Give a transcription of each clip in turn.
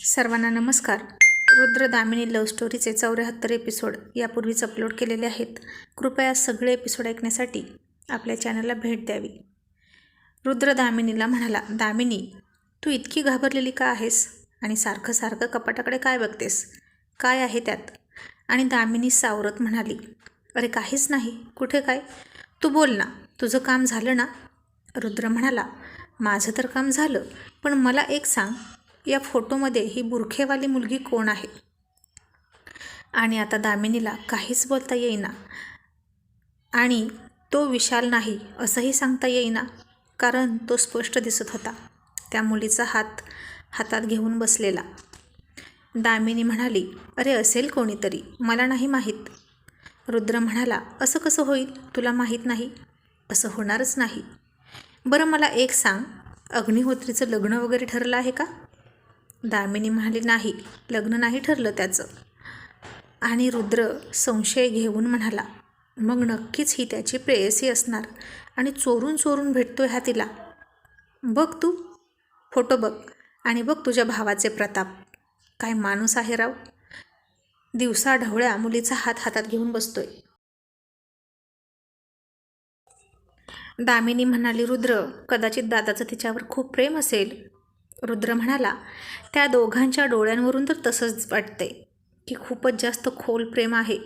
सर्वांना नमस्कार. रुद्र दामिनी लव्ह स्टोरीचे चौऱ्याहत्तर एपिसोड यापूर्वीच अपलोड केलेले आहेत. कृपया सगळे एपिसोड ऐकण्यासाठी आपल्या चॅनलला भेट द्यावी. रुद्र दामिनीला म्हणाला दामिनी तू इतकी घाबरलेली का आहेस? आणि सारखं सारखं कपाटाकडे काय बघतेस? काय आहे त्यात? आणि दामिनी सावरत म्हणाली अरे काहीच नाही. कुठे काय? तू बोल ना. तुझं काम झालं ना? रुद्र म्हणाला माझं तर काम झालं. पण मला एक सांग. या फोटोमध्ये ही बुरखेवाली मुलगी कोण आहे? आणि आता दामिनीला काहीच बोलता येईना. आणि तो विशाल नाही असंही सांगता येईना कारण तो स्पष्ट दिसत होता. त्या मुलीचा हात हातात घेऊन बसलेला. दामिनी म्हणाली अरे असेल कोणीतरी मला नाही माहीत. रुद्र म्हणाला असं कसं होईल? तुला माहीत नाही? असं होणारच नाही. बरं मला एक सांग. अग्निहोत्रीचं लग्न वगैरे ठरलं आहे का? दामिनी म्हणाली नाही लग्न नाही ठरलं त्याचं. आणि रुद्र संशय घेऊन म्हणाला मग नक्कीच ही त्याची प्रेयसी असणार आणि चोरून चोरून भेटतोय हा तिला. बघ तू फोटो बघ आणि बघ तुझ्या भावाचे प्रताप. काय माणूस आहे राव. दिवसा ढवळ्या मुलीचा हात हातात घेऊन बसतोय. दामिनी म्हणाली रुद्र कदाचित दादाचं तिच्यावर खूप प्रेम असेल. रुद्र म्हणाला त्या दोघांच्या डोळ्यांवरून तर तसंच वाटते की खूपच जास्त खोल प्रेम आहे.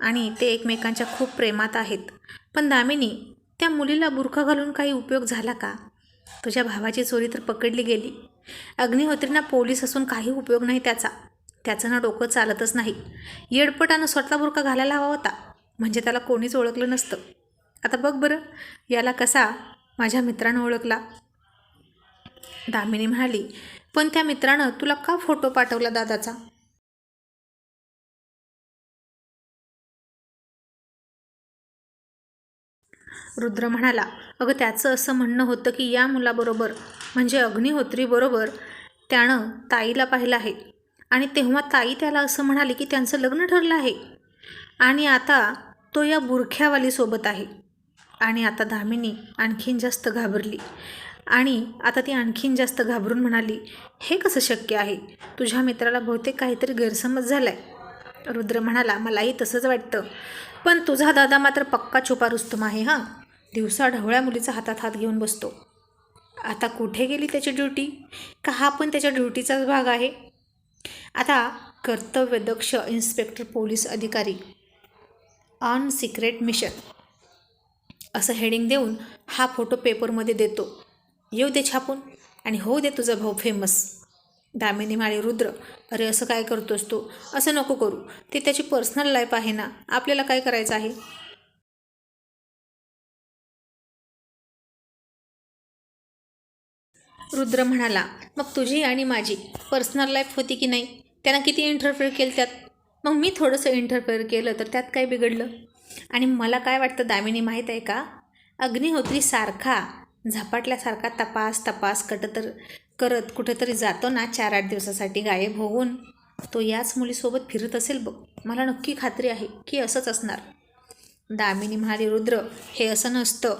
आणि ते एकमेकांच्या खूप प्रेमात आहेत. पण दामिनी त्या मुलीला बुरखा घालून काही उपयोग झाला का? तुझ्या भावाची चोरी तर पकडली गेली. अग्निहोत्रींना पोलीस असून काही उपयोग नाही त्याचा. त्याचं ना डोकं चालतच नाही. येडपटानं स्वतः बुरखा घालायला हवा होता. म्हणजे त्याला कोणीच ओळखलं नसतं. आता बघ बरं याला कसा माझ्या मित्रानं ओळखला. दामिनी म्हणाली पण त्या मित्रानं तुला का फोटो पाठवला दादाचा? रुद्र म्हणाला अगं त्याचं असं म्हणणं होतं की या मुलाबरोबर म्हणजे अग्निहोत्रीबरोबर त्यानं ताईला पाहिलं आहे. आणि तेव्हा ताई त्याला असं म्हणाली की त्यांचं लग्न ठरलं आहे. आणि आता तो या बुरख्यावालीसोबत आहे. आणि आता दामिनी आणखीन जास्त घाबरली. आणि आता ती आणखीन जास्त घाबरून म्हणाली हे कसं शक्य आहे? तुझ्या मित्राला बहुतेक काहीतरी गैरसमज झाला आहे रुद्र म्हणाला मलाही तसंच वाटतं. पण तुझा दादा मात्र पक्का छुपा रुस्तम आहे हां? दिवसा ढवळ्या मुलीचा हातात हात घेऊन बसतो. आता कुठे गेली त्याची ड्युटी? का हा पण त्याच्या ड्युटीचाच भाग आहे? आता कर्तव्यदक्ष इन्स्पेक्टर पोलीस अधिकारी. On secret mission. असं हेडिंग देऊन हा फोटो पेपरमध्ये देतो. येऊ दे छापून. आणि होऊ दे तुझा भाऊ फेमस दामिनी माळी रुद्र अरे असं काय करतोस तू? असं नको करू. ते त्याची पर्सनल लाईफ आहे ना. आपल्याला काय करायचं आहे? रुद्र म्हणाला मग तुझी आणि माझी पर्सनल लाईफ होती की नाही? त्यानं किती इंटरफेअर केलं त्यात? मग मी थोडंसं इंटरफेअर केलं तर त्यात काय बिघडलं? आणि मला काय वाटतं दामिनी माहीत आहे का? अग्निहोत्री सारखा झपाटल्यासारखा तपास तपास कट तर करत कुठेतरी जातो ना चार आठ दिवसासाठी गायब होऊन. तो याच मुलीसोबत फिरत असेल बघ. मला नक्की खात्री आहे की असंच असणार. दामिनी म्हणाली रुद्र हे असं नसतं.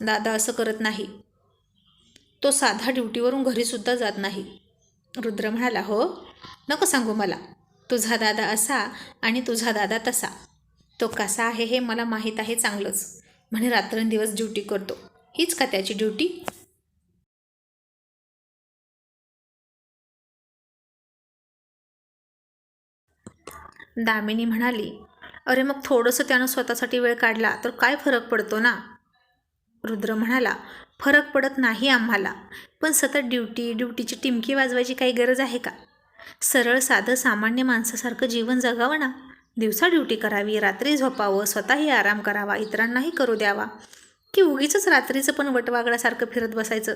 दादा असं करत नाही. तो साधा ड्युटीवरून घरीसुद्धा जात नाही. रुद्र म्हणाला हो? नको सांगू मला. तुझा दादा असा आणि तुझा दादा तसा. तो कसा आहे हे मला माहीत आहे चांगलंच. म्हणे रात्रंदिवस ड्युटी करतो. हीच का त्याची ड्युटी? दामिनी म्हणाली अरे मग थोडंसं त्यानं स्वतःसाठी वेळ काढला तर काय फरक पडतो ना? रुद्र म्हणाला फरक पडत नाही आम्हाला पण सतत ड्युटी ड्युटीची टिमकी वाजवायची काही गरज आहे का? सरळ साधं सामान्य माणसासारखं जीवन जगावं ना? दिवसा ड्युटी करावी रात्री झोपावं स्वतःही आराम करावा इतरांनाही करू द्यावा. की उगीच रात्रीचं पण वटवागळ्यासारखं फिरत बसायचं?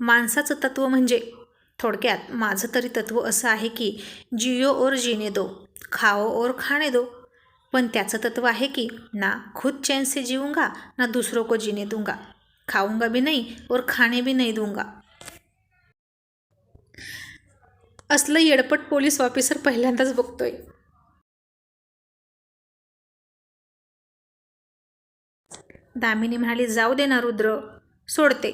माणसाचं तत्त्व म्हणजे? थोडक्यात माझं तरी तत्त्व असं आहे की जियो और जीने दो खाओ और खाणे दो. पण त्याचं तत्व आहे की ना खुद चैन से जीऊंगा ना दूसरों को जीने दूंगा. खाऊंगा भी नहीं और खाणे भी नहीं दूंगा. असलं येडपट पोलीस ऑफिसर पहिल्यांदाच बघतोय. दामिनी म्हणाली जाऊ दे ना रुद्र सोडते.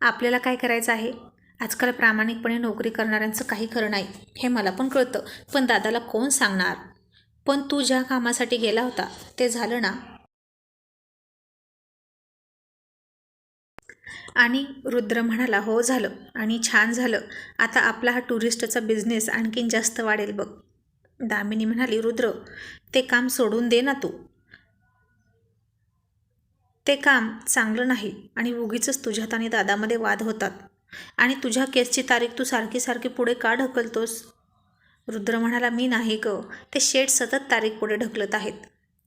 आपल्याला काय करायचं आहे? आजकाल प्रामाणिकपणे नोकरी करणाऱ्यांचं काही खरं नाही हे मला पण कळतं. पण दादाला कोण सांगणार? पण तू ज्या कामासाठी गेला होता ते झालं ना? आणि रुद्र म्हणाला हो झालं. आणि छान झालं. आता आपला हा टुरिस्टचा बिझनेस आणखीन जास्त वाढेल बघ. दामिनी म्हणाली रुद्र ते काम सोडून दे ना तू. ते काम चांगलं नाही आणि उगीच तुझ्यात आणि दादामध्ये वाद होतात. आणि तुझ्या केसची तारीख तू सारखी सारखी पुढे का ढकलतोस? रुद्र म्हणाला मी नाही ग. ते शेठ सतत तारीख पुढे ढकलत आहेत.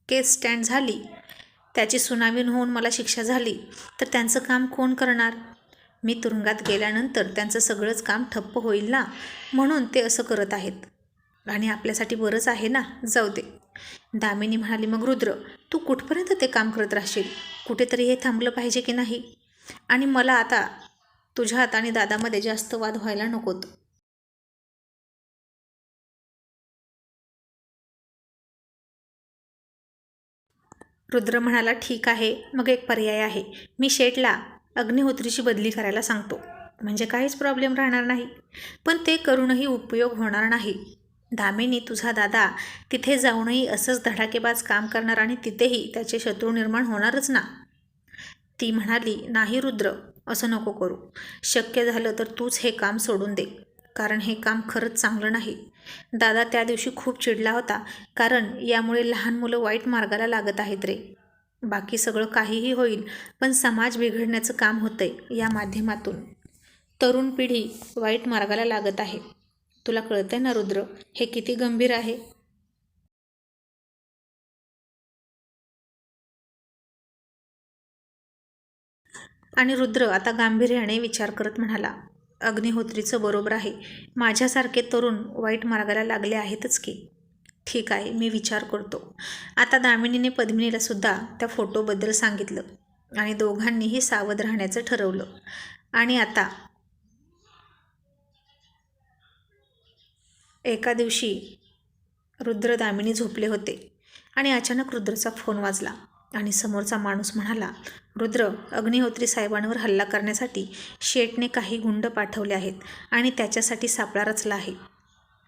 केस स्टँड झाली. त्याची सुनावीन होऊन मला शिक्षा झाली. तर त्यांचं काम कोण करणार? मी तुरुंगात गेल्यानंतर त्यांचं सगळंच काम ठप्प होईल ना? म्हणून ते असं करत आहेत. आणि आपल्यासाठी बरंच आहे ना? जाऊ दे. दामिनी म्हणाली मग रुद्र तू कुठपर्यंत ते काम करत राहशील? कुठेतरी हे थांबलं पाहिजे की नाही? आणि मला आता तुझ्यात आणि दादामध्ये जास्त वाद व्हायला नकोत. रुद्र म्हणाला ठीक आहे मग एक पर्याय आहे. मी शेठला अग्निहोत्रीची बदली करायला सांगतो. म्हणजे काहीच प्रॉब्लेम राहणार नाही. पण ते करूनही उपयोग होणार नाही. दामिनी तुझा दादा तिथे जाऊनही असंच धडाकेबाज काम करणार आणि तिथेही त्याचे शत्रू निर्माण होणारच ना? ती म्हणाली नाही रुद्र असं नको करू. शक्य झालं तर तूच हे काम सोडून दे कारण हे काम खरंच चांगलं नाही. दादा त्या दिवशी खूप चिडला होता कारण यामुळे लहान मुलं वाईट मार्गाला लागत आहेत रे. बाकी सगळं काहीही होईल पण समाज बिघडण्याचं काम होतंय या माध्यमातून. तरुण पिढी वाईट मार्गाला लागत आहे. तुला कळतंय ना रुद्र? हे किती गंभीर आहे. आणि रुद्र आता गांभीर्याने विचार करत म्हणाला अग्निहोत्रीचं बरोबर आहे. माझ्यासारखे तरुण वाईट मार्गाला लागले आहेतच की. ठीक आहे मी विचार करतो. आता दामिनीने पद्मिनीला सुद्धा त्या फोटोबद्दल सांगितलं आणि दोघांनीही सावध राहण्याचं ठरवलं. आणि आता एका दिवशी रुद्र दामिनी झोपले होते आणि अचानक रुद्रचा फोन वाजला आणि समोरचा माणूस म्हणाला रुद्र अग्निहोत्री साहेबांवर हल्ला करण्यासाठी शेठने काही गुंड पाठवले आहेत आणि त्याच्यासाठी सापळा रचला आहे.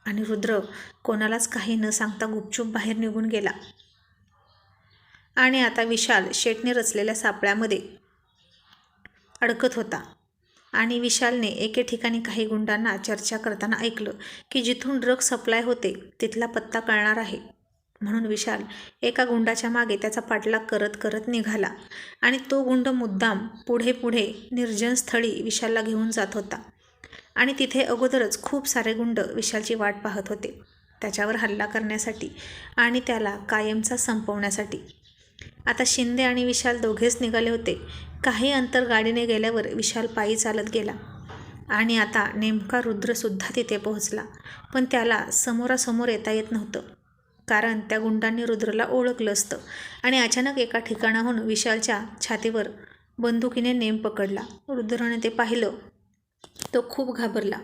आणि रुद्र कोणालाच काही न सांगता गुपचूप बाहेर निघून गेला. आणि आता विशाल शेठने रचलेल्या सापळ्यामध्ये अडकत होता. आणि विशालने एके ठिकाणी काही गुंडांना चर्चा करताना ऐकलं की जिथून ड्रग सप्लाय होते तिथला पत्ता कळणार आहे. म्हणून विशाल एका गुंडाच्या मागे त्याचा पाठलाग करत करत निघाला आणि तो गुंड मुद्दाम पुढे पुढे निर्जन स्थळी विशालला घेऊन जात होता. आणि तिथे अगोदरच खूप सारे गुंड विशालची वाट पाहत होते. त्याच्यावर हल्ला करण्यासाठी आणि त्याला कायमचा संपवण्यासाठी. आता शिंदे आणि विशाल दोघेच निघाले होते. काही अंतर गाडीने गेल्यावर विशाल पायी चालत गेला आणि आता नेमका रुद्रसुद्धा तिथे पोहोचला. पण त्याला समोरासमोर येता येत नव्हतं. कारण त्या गुंडांनी रुद्रला ओळखलं असतं आणि अचानक एका ठिकाणाहून विशालच्या छातीवर बंदुकीने नेम पकडला. रुद्राने ते पाहिलं. तो खूप घाबरला.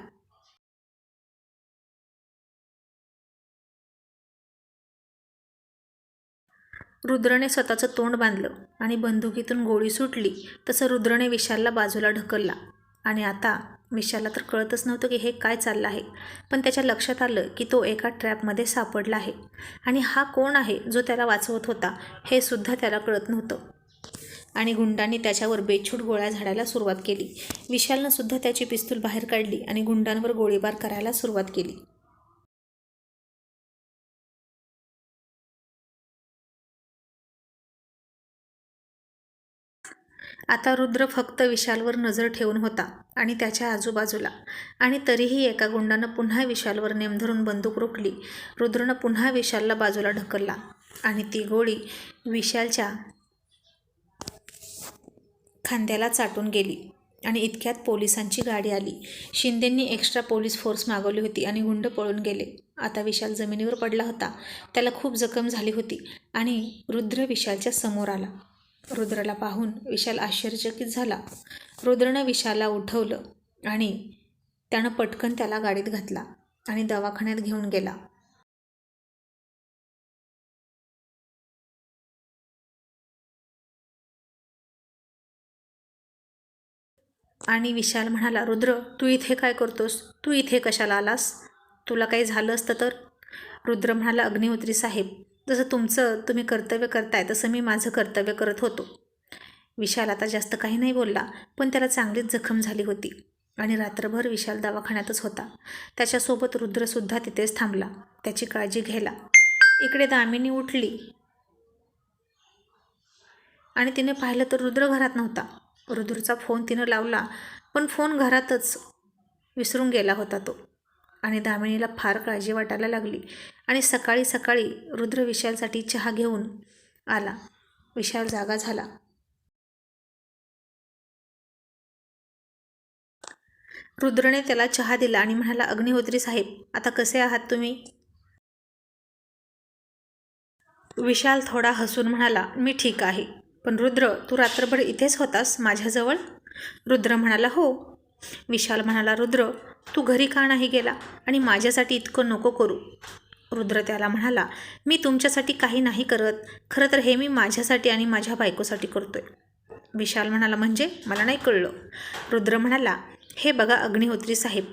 रुद्रने स्वतःचं तोंड बांधलं आणि बंदुकीतून गोळी सुटली तसं रुद्रने विशालला बाजूला ढकलला. आणि आता विशालला तर कळतच नव्हतं की हे काय चाललं आहे पण त्याच्या लक्षात आलं की तो एका ट्रॅपमध्ये सापडला आहे. आणि हा कोण आहे जो त्याला वाचवत होता हे सुद्धा त्याला कळत नव्हतं. आणि गुंडांनी त्याच्यावर बेछूट गोळ्या झाडायला सुरुवात केली. विशालनं सुद्धा त्याची पिस्तूल बाहेर काढली आणि गुंडांवर गोळीबार करायला सुरुवात केली. आता रुद्र फक्त विशालवर नजर ठेवून होता आणि त्याच्या आजूबाजूला. आणि तरीही एका गुंडानं पुन्हा विशालवर नेम धरून बंदूक रोखली. रुद्रनं पुन्हा विशालला बाजूला ढकलला. आणि ती गोळी विशालच्या खांद्याला चाटून गेली. आणि इतक्यात पोलिसांची गाडी आली. शिंदेंनी एक्स्ट्रा पोलीस फोर्स मागवली होती आणि गुंड पळून गेले. आता विशाल जमिनीवर पडला होता. त्याला खूप जखम झाली होती. आणि रुद्र विशालच्या समोर आला. रुद्रला पाहून विशाल आश्चर्यचकित झाला. रुद्रनं विशालला उठवलं आणि त्यानं पटकन त्याला गाडीत घातला आणि दवाखान्यात घेऊन गेला. आणि विशाल म्हणाला रुद्र तू इथे काय करतोस? तू इथे कशाला आलास? तुला काही झालं असतं तर? रुद्र म्हणाला अग्निहोत्री साहेब जसं तुमचं तुम्ही कर्तव्य करताय तसं मी माझं कर्तव्य करत होतो. विशाल आता जास्त काही नाही बोलला पण त्याला चांगलीच जखम झाली होती आणि रात्रभर विशाल दवाखान्यातच होता. त्याच्यासोबत रुद्रसुद्धा तिथेच थांबला त्याची काळजी घ्यायला. इकडे दामिनी उठली. आणि तिने पाहिलं तर रुद्र घरात नव्हता. रुद्रचा फोन तिनं लावला पण फोन घरातच विसरून गेला होता तो. आणि दामिनीला फार काळजी वाटायला लागली आणि सकाळी सकाळी रुद्र विशालसाठी चहा घेऊन आला. विशाल जागा झाला. रुद्रने त्याला चहा दिला आणि म्हणाला अग्निहोत्री साहेब आता कसे आहात तुम्ही? विशाल थोडा हसून म्हणाला मी ठीक आहे. पण रुद्र तू रात्रभर इथेच होतास माझ्याजवळ? रुद्र म्हणाला हो. विशाल म्हणाला रुद्र तू घरी का नाही गेला? आणि माझ्यासाठी इतकं नको करू. रुद्र त्याला म्हणाला मी तुमच्यासाठी काही नाही करत. खरं तर हे मी माझ्यासाठी आणि माझ्या बायकोसाठी करतोय. विशाल म्हणाला म्हणजे? मला नाही कळलं. रुद्र म्हणाला हे बघा अग्निहोत्री साहेब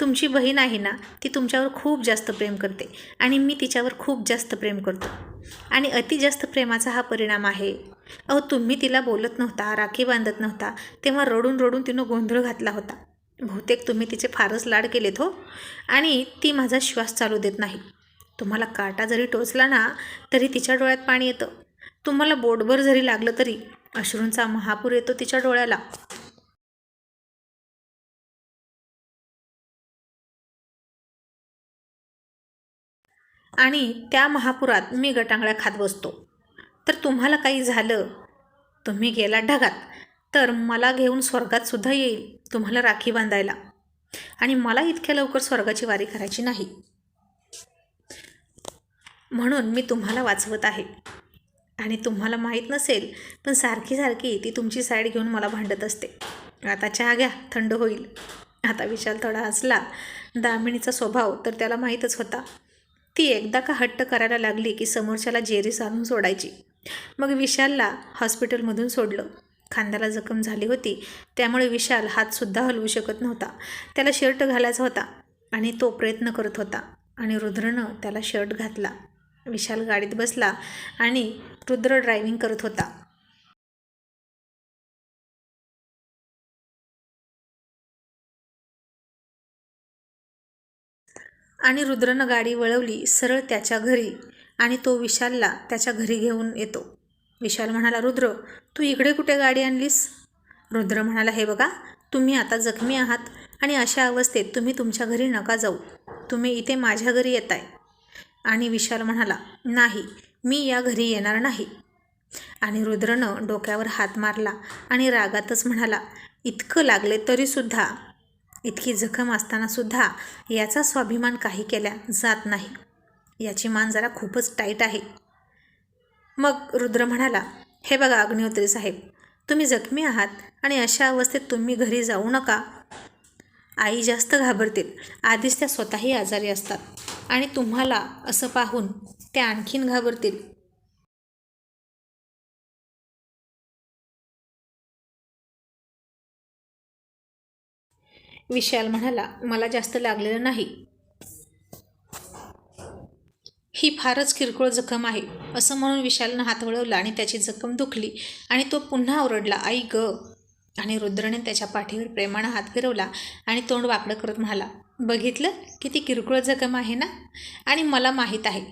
तुमची बहीण आहे ना ती तुमच्यावर खूप जास्त प्रेम करते आणि मी तिच्यावर खूप जास्त प्रेम करतो. आणि अति जास्त प्रेमाचा हा परिणाम आहे. अहो तुम्ही तिला बोलत नव्हता राखी बांधत नव्हता तेव्हा रडून रडून तिनं गोंधळ घातला होता. बहुतेक तुम्ही तिचे फारच लाड केलेत हो. आणि ती माझा श्वास चालू देत नाही. तुम्हाला काटा जरी टोचला ना तरी तिच्या डोळ्यात पाणी येतं. तुम्हाला बोटभर जरी लागलं तरी अश्रूंचा महापूर येतो तिच्या डोळ्याला. आणि त्या महापुरात मी गटांगळ्या खात बसतो. तर तुम्हाला काही झालं? तुम्ही गेला ढगात. तर मला घेऊन स्वर्गातसुद्धा येईल तुम्हाला राखी बांधायला. आणि मला इतक्या लवकर स्वर्गाची वारी करायची नाही. म्हणून मी तुम्हाला वाचवत आहे. आणि तुम्हाला माहीत नसेल पण सारखी सारखी ती तुमची साईड घेऊन मला भांडत असते. आता चहा घ्या थंड होईल. आता विशाल थोडा हसला दामिनीचा स्वभाव तर त्याला माहीतच होता. ती एकदा का हट्ट करायला लागली की समोरच्याला जेरी आणून सोडायची. मग विशालला हॉस्पिटलमधून सोडलं. खांद्याला जखम झाली होती. त्यामुळे विशाल हातसुद्धा हलवू शकत नव्हता. त्याला शर्ट घालायचा होता आणि तो प्रयत्न करत होता आणि रुद्रनं त्याला शर्ट घातला. विशाल गाडीत बसला आणि रुद्र ड्रायव्हिंग करत होता. आणि रुद्रनं गाडी वळवली सरळ त्याच्या घरी आणि तो विशालला त्याच्या घरी घेऊन येतो. विशाल म्हणाला रुद्र तू इकडे कुठे गाडी आणलीस? रुद्र म्हणाला हे बघा तुम्ही आता जखमी आहात आणि अशा अवस्थेत तुम्ही तुमच्या घरी नका जाऊ. तुम्ही इथे माझ्या घरी येत आहे आणि विशाल म्हणाला नाही मी या घरी येणार नाही. आणि रुद्रनं डोक्यावर हात मारला आणि रागातच म्हणाला इतकं लागले तरीसुद्धा इतकी जखम असतानासुद्धा याचा स्वाभिमान काही केल्या जात नाही. याची मान जरा खूपच टाईट आहे. मग रुद्र म्हणाला हे बघा अग्निहोत्री साहेब तुम्ही जखमी आहात आणि अशा अवस्थेत तुम्ही घरी जाऊ नका. आई जास्त घाबरतील आधीच त्या स्वतःही आजारी असतात आणि तुम्हाला असं पाहून त्या आणखीन घाबरतील. विशाल म्हणाला मला जास्त लागलेलं नाही. ही फारच किरकोळ जखम आहे असं म्हणून विशालनं हात वळवला आणि त्याची जखम दुखली आणि तो पुन्हा ओरडला आई ग. आणि रुद्रने त्याच्या पाठीवर प्रेमानं हात फिरवला आणि तोंड वाकडं करत म्हणाला बघितलं किती किरकोळ जखम आहे ना? आणि मला माहीत आहे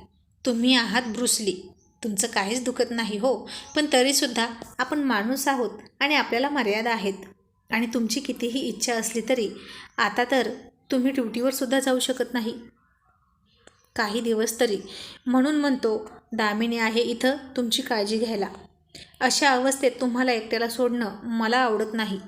तुम्ही आहात ब्रुसली तुमचं काहीच दुखत नाही हो पण तरीसुद्धा आपण माणूस आहोत आणि आपल्याला मर्यादा आहेत. आणि तुमची कितीही इच्छा असली तरी आता तर तुम्ही ड्युटीवर सुद्धा जाऊ शकत नाही. काही दिवस तरी. म्हणून म्हणतो दामिनी आहे इथं तुमची काळजी घ्यायला. अशा अवस्थेत तुम्हाला एकट्याला सोडणं मला आवडत नाही.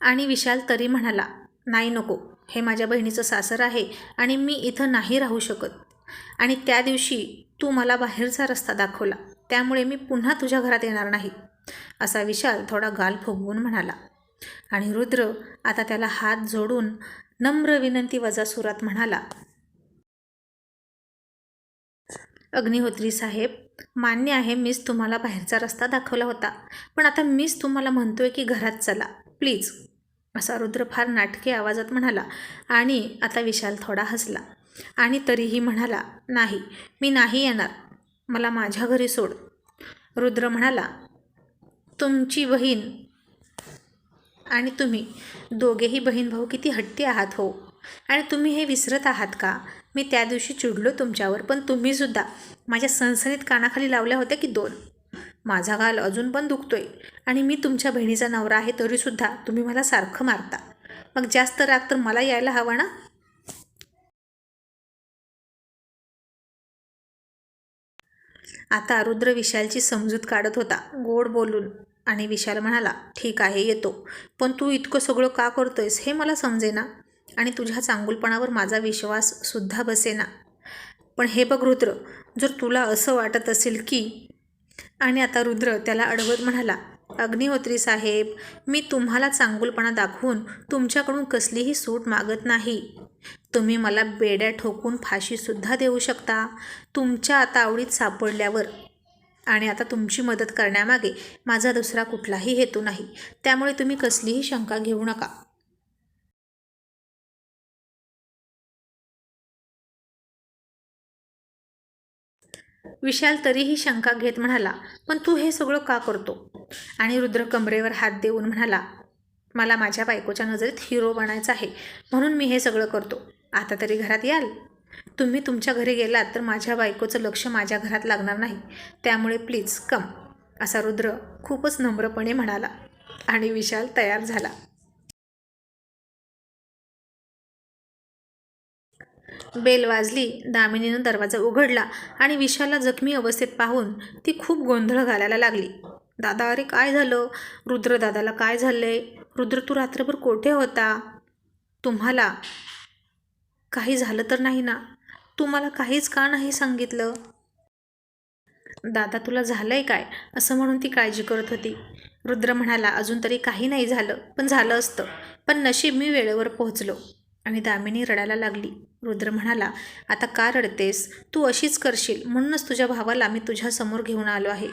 आणि विशाल तरी म्हणाला नाही नको. हे माझ्या बहिणीचं सासर आहे आणि मी इथं नाही राहू शकत. आणि त्या दिवशी तू मला बाहेरचा रस्ता दाखवला. त्यामुळे मी पुन्हा तुझ्या घरात येणार नाही असा विशाल थोडा गाल फुगवून म्हणाला. आणि रुद्र आता त्याला हात जोडून नम्र विनंती वजा सुरात म्हणाला अग्निहोत्री साहेब मान्य आहे मीच तुम्हाला बाहेरचा रस्ता दाखवला होता पण आता मीच तुम्हाला म्हणतोय की घरात चला प्लीज असा रुद्र फार नाटके आवाजात म्हणाला आणि आता विशाल थोडा हसला. आणि तरीही म्हणाला नाही मी नाही येणार. मला माझ्या घरी सोड. रुद्र म्हणाला तुमची बहीण आणि तुम्ही दोघेही बहीण भाऊ किती हट्टी आहात हो. आणि तुम्ही हे विसरत आहात का? मी त्या दिवशी चिडलो तुमच्यावर पण तुम्हीसुद्धा माझ्या सणसणीत कानाखाली लावल्या होत्या की दोन. माझा गाल अजून पण दुखतोय आणि मी तुमच्या बहिणीचा नवरा आहे तरीसुद्धा तुम्ही मला सारखं मारता. मग जास्त राग तर मला यायला हवा ना? आता रुद्र विशालची समजूत काढत होता. गोड बोलून. आणि विशाल म्हणाला ठीक आहे येतो. पण तू इतकं सगळं का करतोयस हे मला समजेना. आणि तुझ्या चांगुलपणावर माझा विश्वास सुद्धा बसेना. पण हे बघ रुद्र जर तुला असं वाटत असेल की आणि आता रुद्र त्याला अडवत म्हणाला अग्निहोत्री साहेब मी तुम्हाला चांगुलपणा दाखवून तुमच्याकडून कसलीही सूट मागत नाही. तुम्ही मला बेड्या ठोकून फाशीसुद्धा देऊ शकता. तुमच्या आता आवडीत सापडल्यावर आणि आता तुमची मदत करण्यामागे माझा दुसरा कुठलाही हेतू नाही. त्यामुळे तुम्ही कसलीही शंका घेऊ नका. विशाल तरीही शंका घेत म्हणाला पण तू हे सगळं का करतो? आणि रुद्र कमरेवर हात देऊन म्हणाला मला माझ्या बायकोच्या नजरेत हिरो बनायचं आहे. म्हणून मी हे सगळं करतो. आता तरी घरात याल. तुम्ही तुमच्या घरी गेलात तर माझ्या बायकोचं लक्ष माझ्या घरात लागणार नाही. त्यामुळे प्लीज कम असा रुद्र खूपच नम्रपणे म्हणाला आणि विशाल तयार झाला. बेल वाजली दामिनीनं दरवाजा उघडला आणि विशालला जखमी अवस्थेत पाहून ती खूप गोंधळ घालायला लागली. दादा अरे काय झालं? रुद्र दादाला काय झालंय? रुद्र तू रात्रभर कोठे होता? तुम्हाला काही झालं तर नाही ना? तू मला काहीच का नाही सांगितलं? दादा तुला झालंय काय? असं म्हणून ती काळजी करत होती. रुद्र म्हणाला अजून तरी काही नाही झालं पण झालं असतं. पण नशीब मी वेळेवर पोहोचलो. आणि दामिनी रडायला लागली. रुद्र म्हणाला आता का रडतेस? तू अशीच करशील. म्हणूनच तुझ्या भावाला मी तुझ्यासमोर घेऊन आलो आहे.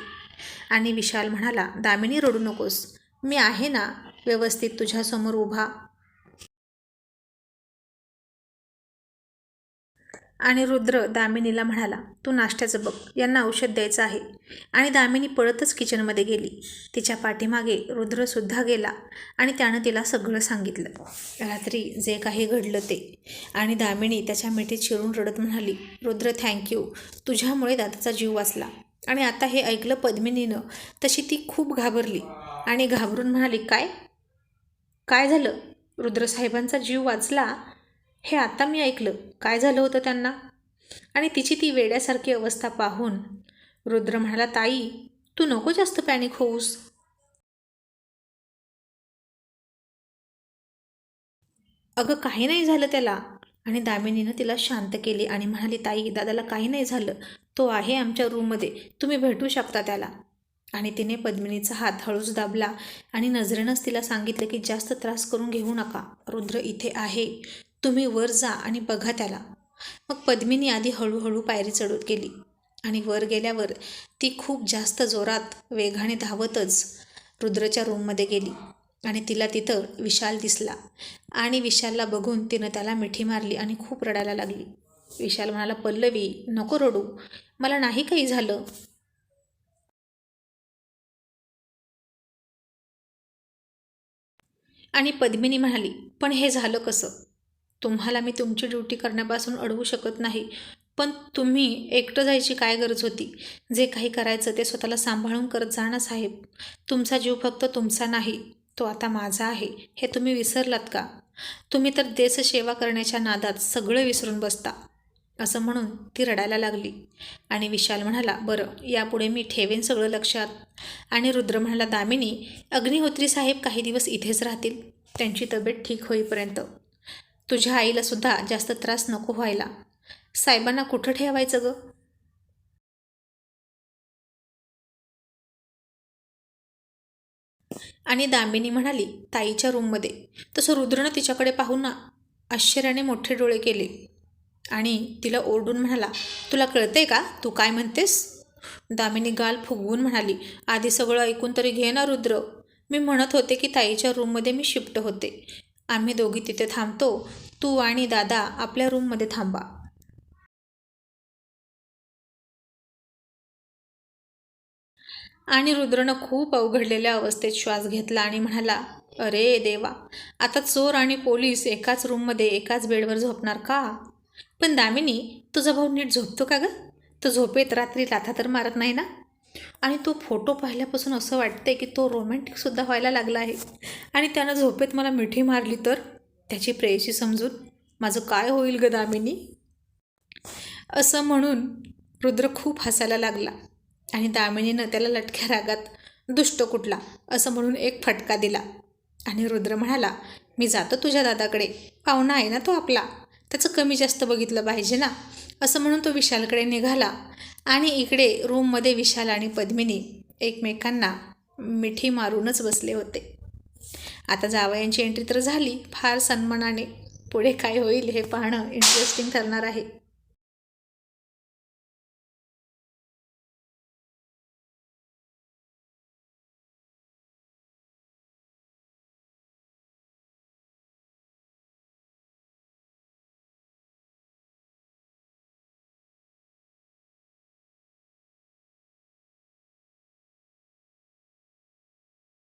आणि विशाल म्हणाला दामिनी रडू नकोस. मी आहे ना व्यवस्थित तुझ्यासमोर उभा. आणि रुद्र दामिनीला म्हणाला तू नाश्त्याचं बघ यांना औषध द्यायचं आहे. आणि दामिनी पळतच किचनमध्ये गेली. तिच्या पाठीमागे रुद्रसुद्धा गेला आणि त्यानं तिला सगळं सांगितलं. रात्री जे काही घडलं ते. आणि दामिनी त्याच्या मिठीत शिरून रडत म्हणाली रुद्र थँक्यू तुझ्यामुळे दादाचा जीव वाचला. आणि आता हे ऐकलं पद्मिनीनं तशी ती खूप घाबरली. आणि घाबरून म्हणाली काय? काय झालं? रुद्रसाहेबांचा जीव वाचला? हे आता मी ऐकलं. काय झालं होतं त्यांना? आणि तिची ती वेड्यासारखी अवस्था पाहून रुद्र म्हणाला ताई तू नको जास्त पॅनिक होऊस. अगं काही नाही झालं त्याला. आणि दामिनीनं तिला शांत केली आणि म्हणाली ताई दादाला काही नाही झालं. तो आहे आमच्या रूममध्ये तुम्ही भेटू शकता त्याला. आणि तिने पद्मिनीचा हात हळूच दाबला आणि नजरेनंच तिला सांगितलं की जास्त त्रास करून घेऊ नका. रुद्र इथे आहे. तुम्ही वर जा आणि बघा त्याला. मग पद्मिनी आधी हळूहळू पायरी चढत गेली आणि वर गेल्यावर ती खूप जास्त जोरात वेगाने धावतच रुद्रच्या रूममध्ये गेली आणि तिला तिथं विशाल दिसला आणि विशालला बघून तिनं त्याला मिठी मारली आणि खूप रडायला लागली. विशाल म्हणाला पल्लवी नको रडू. मला नाही काही झालं. आणि पद्मिनी म्हणाली पण हे झालं कसं? तुम्हाला मी तुमची ड्युटी करण्यापासून अडवू शकत नाही. पण तुम्ही एकटं जायची काय गरज होती? जे काही करायचं ते स्वतःला सांभाळून करत जा ना साहेब. तुमचा जीव फक्त तुमचा नाही तो आता माझा आहे. हे तुम्ही विसरलात का? तुम्ही तर देशसेवा करण्याच्या नादात सगळं विसरून बसता. असं म्हणून ती रडायला लागली. आणि विशाल म्हणाला बरं यापुढे मी ठेवेन सगळं लक्षात. आणि रुद्र म्हणाला दामिनी अग्निहोत्री साहेब काही दिवस इथेच राहतील. त्यांची तब्येत ठीक होईपर्यंत. तुझ्या आईलासुद्धा जास्त त्रास नको व्हायला. साहेबांना कुठं ठेवायचं गं? आणि दामिनी म्हणाली ताईच्या रूममध्ये तसं रुद्रनं तिच्याकडे पाहून ना आश्चर्याने मोठे डोळे केले. आणि तिला ओरडून म्हणाला तुला कळते का? तू काय म्हणतेस? दामिनी गाल फुगवून म्हणाली आधी सगळं ऐकून तरी घे ना रुद्र. मी म्हणत होते की ताईच्या रूममध्ये मी शिफ्ट होते. आम्ही दोघी तिथे थांबतो. तू आणि दादा आपल्या रूममध्ये थांबा. आणि रुद्रनं खूप अवघडलेल्या अवस्थेत श्वास घेतला आणि म्हणाला अरे देवा आता चोर आणि पोलीस एकाच रूममध्ये एकाच बेडवर झोपणार का? पण दामिनी तुझा भाऊ नीट झोपतो का गं? तो झोपेत रात्री लाथा तर मारत नाही ना? आणि तो फोटो पाहिल्यापासून असं वाटते की तो रोमॅन्टिकसुद्धा व्हायला लागला आहे. आणि त्यानं झोपेत मला मिठी मारली तर? त्याची प्रेयशी समजून? माझं काय होईल ग दामिनी? असं म्हणून रुद्र खूप हसायला लागला. आणि दामिनीनं त्याला लटक्या रागात दुष्ट कुठला? असं म्हणून एक फटका दिला. आणि रुद्र म्हणाला मी जातो तुझ्या दादाकडे. पाहुणा आहे ना तो आपला? त्याचं कमी जास्त बघितलं पाहिजे ना? असं म्हणून तो विशालकडे निघाला. आणि इकडे रूममध्ये विशाल आणि पद्मिनी एकमेकांना मिठी मारूनच बसले होते. आता जावयांची एंट्री तर झाली. फार सन्मानाने पुढे काय होईल हे पाहणं इंटरेस्टिंग ठरणार आहे.